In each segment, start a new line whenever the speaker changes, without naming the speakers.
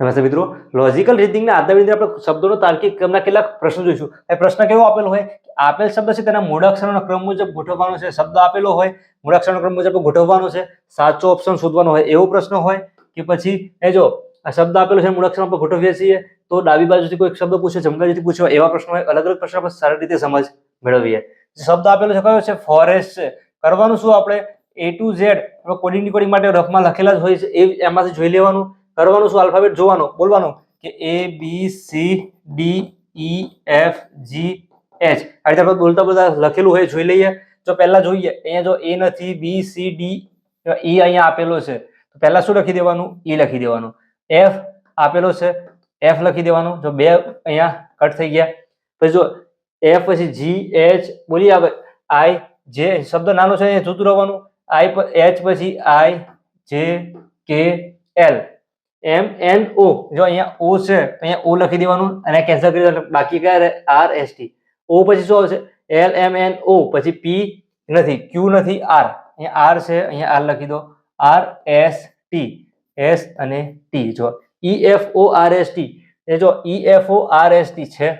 નમસ્તે મિત્રો. લોજિકલ રીઝનિંગના આધારે આપણે શબ્દોનો તાર્કિક ક્રમના કેટલાક પ્રશ્નો જોઈશું. એ પ્રશ્ન કેવો આપેલો હોય? આપેલ શબ્દ છે તેના મૂળાક્ષરોના ક્રમ મુજબ ગોઠવવાનો છે. શબ્દ આપેલો હોય મૂળાક્ષરનો ક્રમ મુજબ ગોઠવવાનો છે. સાચો ઓપ્શન શોધવાનો હોય એવો પ્રશ્ન હોય કે પછી, એ જો, આ શબ્દ આપેલો છે મૂળાક્ષર આપણે ગોઠવીએ છીએ, તો ડાબી બાજુથી કોઈ શબ્દ પૂછે, જમણી બાજુથી પૂછ્યો એવા પ્રશ્નો હોય. અલગ અલગ પ્રશ્ન આપણે સારી રીતે સમજ મેળવીએ. શબ્દ આપેલો છે કયો છે? ફોરેસ્ટ છે. કરવાનું શું આપણે? A to Z coding coding માટે રફમાં લખેલા જ હોય છે. એ એમાંથી જોઈ લેવાનું. કરવાનું શું? આલ્ફાબેટ જોવાનું, બોલવાનું કે A B C D E F G H આ રીતે આપણે બોલતા બોલતા લખેલું હોય, જોઈ લઈએ. જો પહેલા જોઈએ, અહીંયા જો એ નથી બી સી ડી ઈ અહીંયા આપેલો છે. તો પહેલા શું લખી દેવાનું? ઈ લખી દેવાનું. એફ આપેલો છે. એફ લખી દેવાનું. જો બે અહીંયા કટ થઈ ગયા. પછી જો એફ પછી જી એચ બોલી આવે આઈ જે શબ્દ નાનો છે એ જોતું રહેવાનું. આઈ એચ પછી આઈ જે કે એલ એમ એન ઓ જો અહીંયા ઓ છે, અહીંયા ઓ લખી દેવાનું અને કેન્સલ કરી દેવાનું. બાકી કયા આર એસ ટી ઓ પછી શું આવશે? એલ એમ એન ઓ પછી પી નથી ક્યુ નથી આર અહીંયા આર છે, અહીંયા આર લખી દો. આર એસ ટી એસ અને ટી જો E F O R S T A જો E F O R S T છે.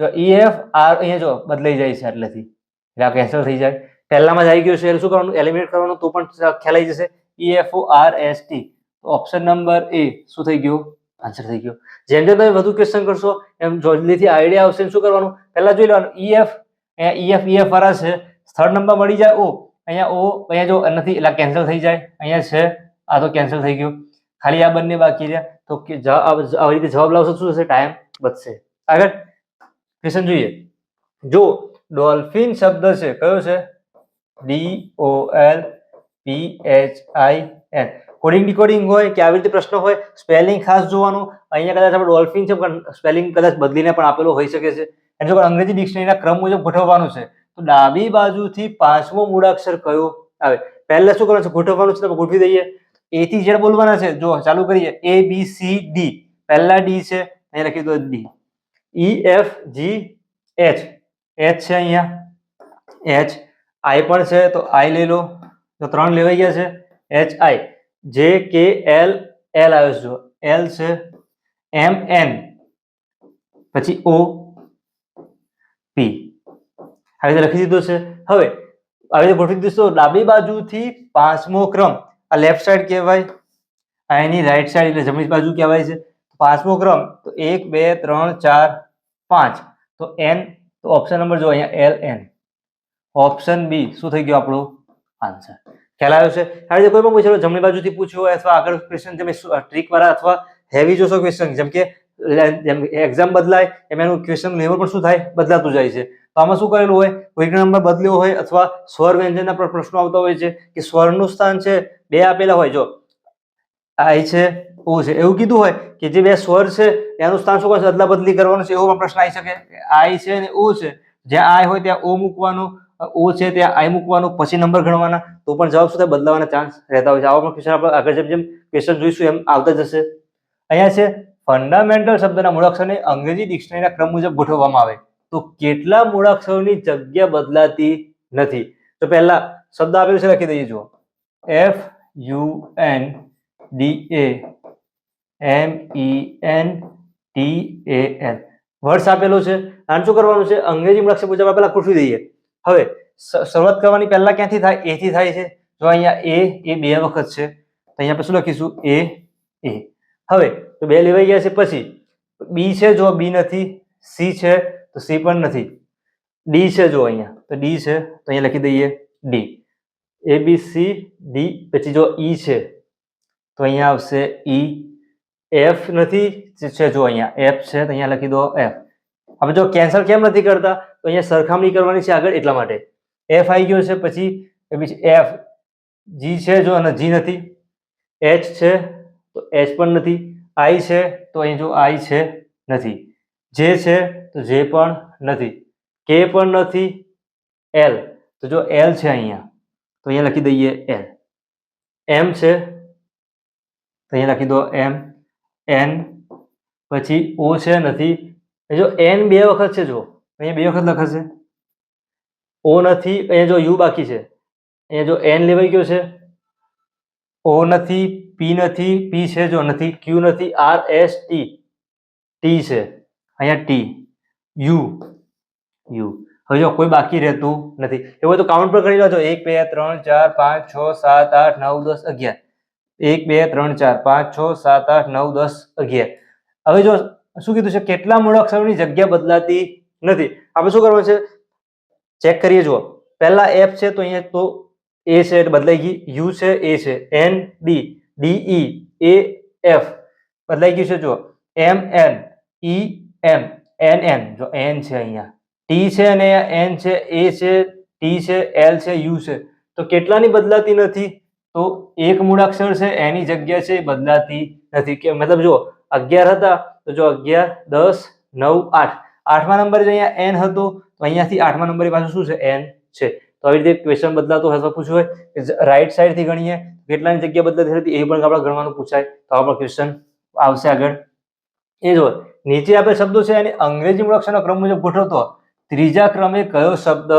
જો ઈ એફ આર અહીંયા જો બદલાઈ જાય છે એટલેથી એટલે આ કેન્સલ થઈ જાય. પહેલામાં જ આવી ગયું છે. એટલે શું કરવાનું? એલિમિનેટ કરવાનું તો પણ ખ્યાલ આવી જશે. E F O R S T તો ઓપ્શન નંબર એ શું થઈ ગયું? આન્સર થઈ ગયો. જેમ જેમ તમે વધુ ક્વેશ્ચન કરશો, એમ જલ્દીથી આઈડિયા આવશે શું કરવાનું? પહેલા જોઈ લેવાનું. ઈએફ અહીંયા ઈ એફ ઈ એફ વાળા છે. થર્ડ નંબર મળી જાય. ઓ અહીંયા ઓ અહીંયા જો નથી, એટલે કેન્સલ થઈ જાય. અહીંયા છે. આ તો કેન્સલ થઈ ગયું. ખાલી આ બંને બાકી રહ્યા. તો આવી રીતે જવાબ લાવશો શું થશે? ટાઈમ બચશે આગળ. ક્વેશ્ચન જોઈએ. જો ડોલ્ફિન શબ્દ છે, કયો છે? D O L P H I N coding decoding હોય, કે આવી રીતે પ્રશ્ન હોય સ્પેલિંગ ખાસ જોવાનું. અહીંયા કદાચ આપણે ડોલ્ફિન છે, પણ સ્પેલિંગ કદાચ બદલીને પણ આપેલો હોઈ શકે છે. અને જો અંગ્રેજી ડિક્શનરીના ક્રમ મુજબ ગોઠવવાનું છે, તો ડાબી બાજુથી પાંચમો મૂળાક્ષર કયો આવે? પહેલા શું કરવાનું છે? ગોઠવવાનું છે, તો ગોઠવી દઈએ. એ થી ઝેડ બોલવાના છે, જો ચાલુ કરીએ. એ બી સી ડી પહેલા ડી છે, અહીંયા લખી દો D E F G H H છે અહીંયા. એચ આઈ પણ છે, તો આઈ લઈ લો. તો ત્રણ લેવાઈ ગયા છે એચ આઈ જે કે એલ એલ આવ્યો છે એલ છે એમ એન પછી ઓ પી આવી રીતે લખી દીધો છે. હવે, આવી રીતે ગોઠવી દીધું ડાબી બાજુથી પાંચમો ક્રમ, આ લેફ્ટ સાઈડ કહેવાય. એની રાઈટ સાઈડ એટલે જમણી બાજુ કહેવાય છે. પાંચમો ક્રમ, તો એક, બે, ત્રણ, ચાર, પાંચ. તો એન તો ઓપ્શન નંબર જો અહીંયા એલ એન ઓપ્શન બી શું થઈ ગયો આપણો? આન્સર આવ્યો છે. આ રીતે કોઈ પણ પૂછેલો જમણી બાજુથી પૂછો અથવા આગળ ક્વેશ્ચન તમે ટ્રીક વાળા અથવા હેવી જોશો ક્વેશ્ચન જેમ કે એક્ઝામ બદલાય, એમ એનું ક્વેશ્ચન લેવલ પણ શું થાય? બદલાતું જાય છે. તો આમાં શું કરેલું હોય? કોઈક નંબર બદલ્યો હોય અથવા સ્વર વ્યંજનના પણ પ્રશ્નો આવતા હોય છે કે સ્વરનું સ્થાન છે, બે આપેલા હોય. જો આઈ છે, ઓ છે, એવું કીધું હોય કે જે બે સ્વર છે, એનું સ્થાન શું કરશે અદલા બદલી કરવાનું છે. એવો પણ પ્રશ્ન આવી શકે. આઈ છે અને ઓ છે. જ્યાં આય હોય ત્યાં ઓ મૂકવાનું ઓ છે ત્યાં આઈ મૂકવાનું, પછી નંબર ગણવાના, તો પણ જવાબ થાય? બદલાવાના ચાન્સ રહેતા હોય છે. આવા પણ ક્વેશ્ચન આપણે આગળ જેમ જેમ ક્વેશ્ચન જોઈશું એમ આવતા જશે. અહીંયા છે ફંડામેન્ટલ શબ્દના મૂળાક્ષરને અંગ્રેજી ડિક્શનરીના ક્રમ મુજબ ગોઠવવામાં આવે. તો કેટલા મૂળાક્ષરોની જગ્યા બદલાતી નથી? તો પહેલા શબ્દ આપેલું છે, લખી દઈએ, જુઓ. F U N D A M E N T A N વર્ષ આપેલો છે આને શું કરવાનું છે? અંગ્રેજી મૂળાક્ષર પૂછવા પહેલા ગોઠવી દઈએ હવે શરૂઆત કરવાની પહેલા ક્યાંથી થાય? એ થી થાય છે. જો અહીંયા એ એ બે વખત છે, તો અહીંયા આપણે શું લખીશું? એ એ હવે, તો બે લેવાઈ ગયા છે પછી. બી છે જો બી નથી સી છે, તો સી પણ નથી. ડી છે જો અહીંયા, તો ડી છે, તો અહીંયા લખી દઈએ D A B C D પછી જો ઈ છે, તો અહીંયા આવશે ઈ એફ નથી છે જો અહીંયા એફ છે, તો અહીંયા લખી દો એફ હવે જો કેન્સલ કેમ નથી કરતા, તો અહીંયા સરખામણી કરવાની છે આગળ એટલા માટે. એફ આવી ગયો છે, પછી એફ જી છે જો અને જી નથી. એચ છે, તો એચ પણ નથી. આઈ છે, તો અહીં જો આઈ છે, નથી. જે છે, તો જે પણ નથી. કે પણ નથી. એલ તો જો એલ છે અહીંયા, તો અહીંયા લખી દઈએ એલ એમ છે, તો અહીંયા લખી દો એમ એન પછી ઓ છે, નથી. જો એન બે વખત છે જો અહીંયા બે વખત લખાશે ઓ નથી, અહીંયા જો યુ બાકી છે. અહીંયા જો એન લેવાઈ ગયો છે. ઓ નથી પી નથી પી છે જો નથી ક્યુ નથી આર એસ ટી ટી છે. અહીંયા ટી યુ યુ હવે જો કોઈ બાકી રહેતું નથી. એવું હોય તો કાઉન્ટ પર કરી લો છો એક, બે, ત્રણ, ચાર, પાંચ, છ, સાત, આઠ, નવ, દસ, અગિયાર. એક, બે, ત્રણ, ચાર, પાંચ, છ, સાત, આઠ, નવ, દસ, અગિયાર. હવે જો શું કીધું છે? કેટલા મૂળાક્ષરોની જગ્યા બદલાતી નથી. આપણે શું કરવાનું છે? ચેક કરીએ, જુઓ. પહેલા એફ છે તો અહીંયા તો એ છે બદલાઈ ગઈ. યુ છે એ છે. N D D E A F બદલાઈ ગયું છે, જુઓ. M N E M N N જો એન છે અહીંયા. ટી છે અને એન છે એ છે ટી છે એલ છે યુ છે. તો કેટલાની બદલાતી નથી? તો એક મૂળાક્ષર છે, એની જગ્યા છે, બદલાતી નથી. કે મતલબ જો અગિયાર હતા તો જો અગિયાર, દસ, નવ, આઠ. આઠમા નંબરે અહીંયા એન હતો, તો અહીંયાથી આઠમા નંબરે પાછું શું છે? એન છે. તો આવી રીતે ક્વેશ્ચન બદલાતો હોય પૂછવું હોય કે રાઈટ સાઈડથી ગણીએ કેટલાની જગ્યા બદલાતી હતી, એ પણ આપણે ગણવાનું પૂછાય. તો આપણે ક્વેશ્ચન આવશે આગળ. એ જો નીચે આપેલ શબ્દો છે અને અંગ્રેજી મૂળાક્ષરનો ક્રમ મુજબ ગોઠવતો. ત્રીજા ક્રમે કયો શબ્દ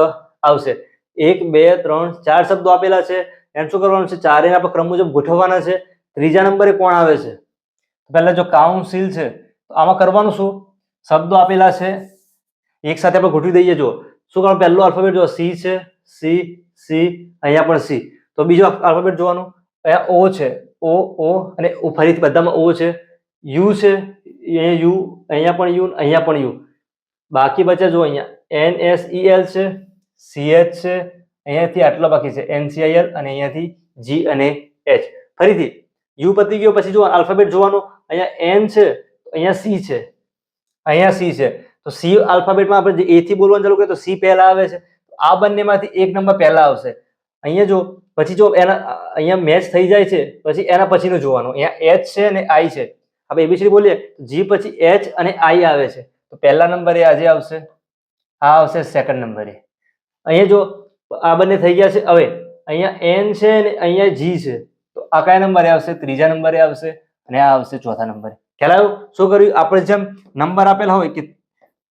આવશે? એક, બે, ત્રણ, ચાર શબ્દો આપેલા છે. એમ શું કરવાનું છે? ચારે આપણે ક્રમ મુજબ ગોઠવવાના છે. ત્રીજા નંબરે કોણ આવે છે? પહેલા જો કાઉન્સિલ છે તો આમાં કરવાનું શું? શબ્દો આપેલા છે. એક સાથે આપણે ગોઠવી દઈએ. જો શું કરવાનું? પહેલો આલ્ફાબેટ જો સી છે. સી સી અહીંયા પણ સી તો બીજો આલ્ફાબેટ જોવાનું. અહીંયા ઓ છે. ઓ ઓ અને ઓ ફરીથી બધામાં ઓ છે. યુ છે. અહીંયા યુ અહીંયા પણ યુ અહીંયા પણ યુ બાકી બચ્યા જો અહીંયા. એન એસ ઈ એલ છે. સી એચ છે. અહીંયાથી આટલા બાકી છે. એન સી અને અહીંયાથી જી અને એચ ફરીથી યુ પતી ગયો. પછી જો આલ્ફાબેટ જોવાનો. અહીંયા એન છે. અહીંયા સી છે. અહીંયા સી છે. તો સી આલ્ફાબેટમાં આપણે એ થી બોલવાનું ચાલુ કરીએ તો સી પહેલા આવે છે. આ બંનેમાંથી એક નંબર પહેલા આવશે. અહીંયા જો, પછી જો એના, અહીંયા મેચ થઈ જાય છે, પછી એના પછીનું જોવાનું. અહીંયા એચ છે અને આઈ છે. આપણે એબીસીડી બોલીએ જી પછી એચ અને આઈ આવે છે. તો પહેલા નંબરે આજે આવશે. આ આવશે સેકન્ડ નંબરે. અહીંયા જો, આ બંને થઈ ગયા છે. હવે અહીંયા એન છે અને અહીંયા જી છે. તો આ કયા નંબરે આવશે? ત્રીજા નંબરે આવશે અને આ આવશે ચોથા નંબરે. ખ્યાલ શું કર્યું? આપણે જેમ નંબર આપેલા હોય કે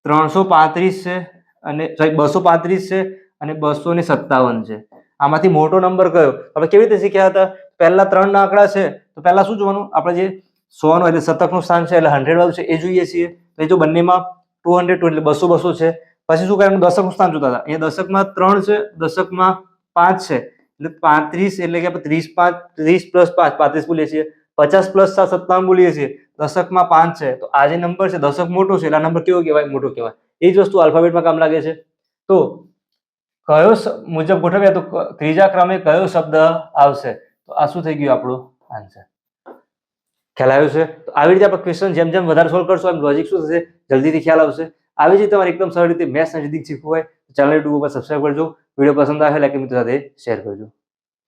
ત્રણસો પાંત્રીસ છે અને સોરી બસો પાંત્રીસ છે અને બસો ને સત્તાવન છે. આમાંથી મોટો નંબર કયો? આપણે કેવી રીતે શીખ્યા હતા? પહેલા ત્રણ આંકડા છે, તો પહેલા શું જોવાનું? આપણે જે સો નો એટલે શતકનું સ્થાન છે, એટલે હંડ્રેડ વાળું છે, એ જોઈએ છીએ. એ જો બંનેમાં ટુ હંડ્રેડ ટુ એટલે બસો બસો છે. પછી શું કરવાનું દશકનું સ્થાન જોતા હતા. અહીંયા દશકમાં ત્રણ છે, દશકમાં પાંચ છે. એટલે પાંત્રીસ એટલે કે આપણે ત્રીસ પાંચ, ત્રીસ પ્લસ પાંચ, પાંત્રીસ બોલીએ છીએ. પચાસ પ્લસ સાત, સત્તાવન બોલીએ છીએ. દશકમાં પાંચ છે, તો આ જે નંબર છે, દશક મોટો છે, એટલે નંબર કેવો કહેવાય? મોટો કહેવાય. એ જ વસ્તુ આલ્ફાબેટમાં કામ લાગે છે. તો કયો મુજબ ગોઠવ્યા તો ત્રીજા ક્રમે કયો શબ્દ આવશે? તો આ શું થઈ ગયું આપણું આન્સર ખ્યાલ આવ્યો છે? તો આવી રીતે આપણે ક્વેશ્ચન જેમ જેમ વધારે સોલ્વ કરશો, એમ લોજિક શું થશે? જલ્દીથી ખ્યાલ આવશે. આવી જ તમારે એકદમ સરળ રીતે મેથ્સ નજીક શીખવું હોય ચેનલ યુટ્યુબ ઉપર સબસ્ક્રાઈબ કરજો. વીડિયો પસંદ આવે લાઈક મિત્રો સાથે શેર કરજો.